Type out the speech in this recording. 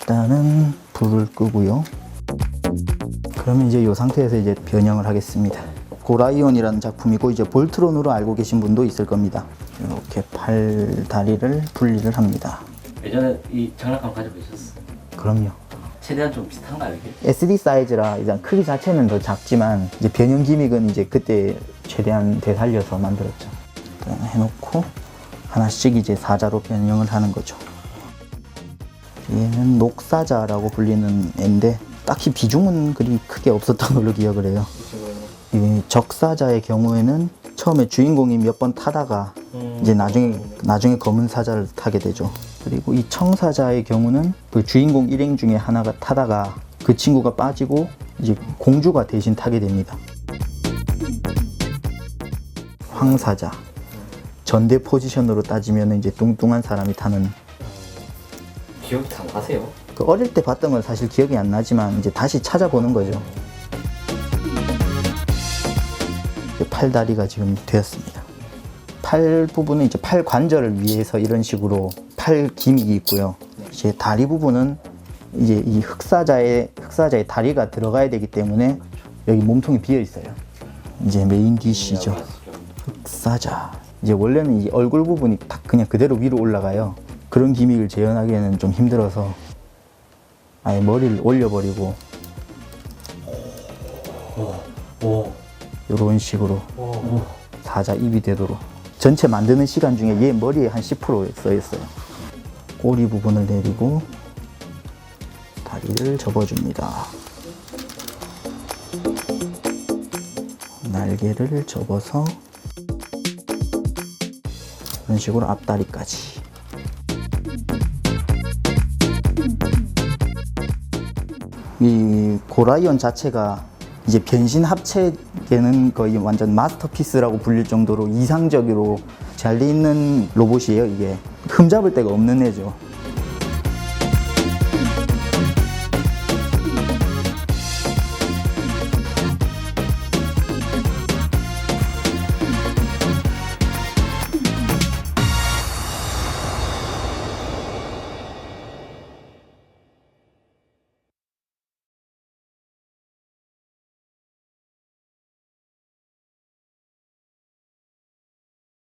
일단은 불을 끄고요. 그러면 이제 이 상태에서 이제 변형을 하겠습니다. 고라이온이라는 작품이고 이제 볼트론으로 알고 계신 분도 있을 겁니다. 이렇게 팔 다리를 분리를 합니다. 예전에 이 장난감 가지고 있었어. 그럼요. 최대한 좀 비슷한가요 이게? SD 사이즈라 일단 크기 자체는 더 작지만 이제 변형 기믹은 이제 그때 최대한 되살려서 만들었죠. 해놓고 하나씩 이제 사자로 변형을 하는 거죠. 얘는 녹사자라고 불리는 애인데 딱히 비중은 그리 크게 없었던 걸로 기억을 해요. 이 적사자의 경우에는 처음에 주인공이 몇 번 타다가 이제 나중에 나중에 검은 사자를 타게 되죠. 그리고 이 청사자의 경우는 그 주인공 일행 중에 하나가 타다가 그 친구가 빠지고 이제 공주가 대신 타게 됩니다. 황사자 전대 포지션으로 따지면 이제 뚱뚱한 사람이 타는 기억이 잘 나세요? 그 어릴 때 봤던 건 사실 기억이 안 나지만 이제 다시 찾아보는 거죠. 팔다리가 지금 되었습니다. 팔 부분은 이제 팔 관절을 위해서 이런 식으로 팔 기믹이 있고요. 이제 다리 부분은 이제 이 흑사자의 흑사자의 다리가 들어가야 되기 때문에 여기 몸통이 비어 있어요. 이제 메인 디시죠. 흑사자. 이제 원래는 이 얼굴 부분이 딱 그냥 그대로 위로 올라가요. 그런 기믹을 재현하기에는 좀 힘들어서 아예 머리를 올려버리고 오. 이런 식으로 오. 사자 입이 되도록 전체 만드는 시간 중에 얘 머리에 한 10%써 있어요. 꼬리 부분을 내리고 다리를 접어줍니다. 날개를 접어서 이런 식으로 앞다리까지. 이 고라이온 자체가 이제 변신 합체되는 거의 완전 마스터피스라고 불릴 정도로 이상적으로 잘 돼 있는 로봇이에요 이게 흠잡을 데가 없는 애죠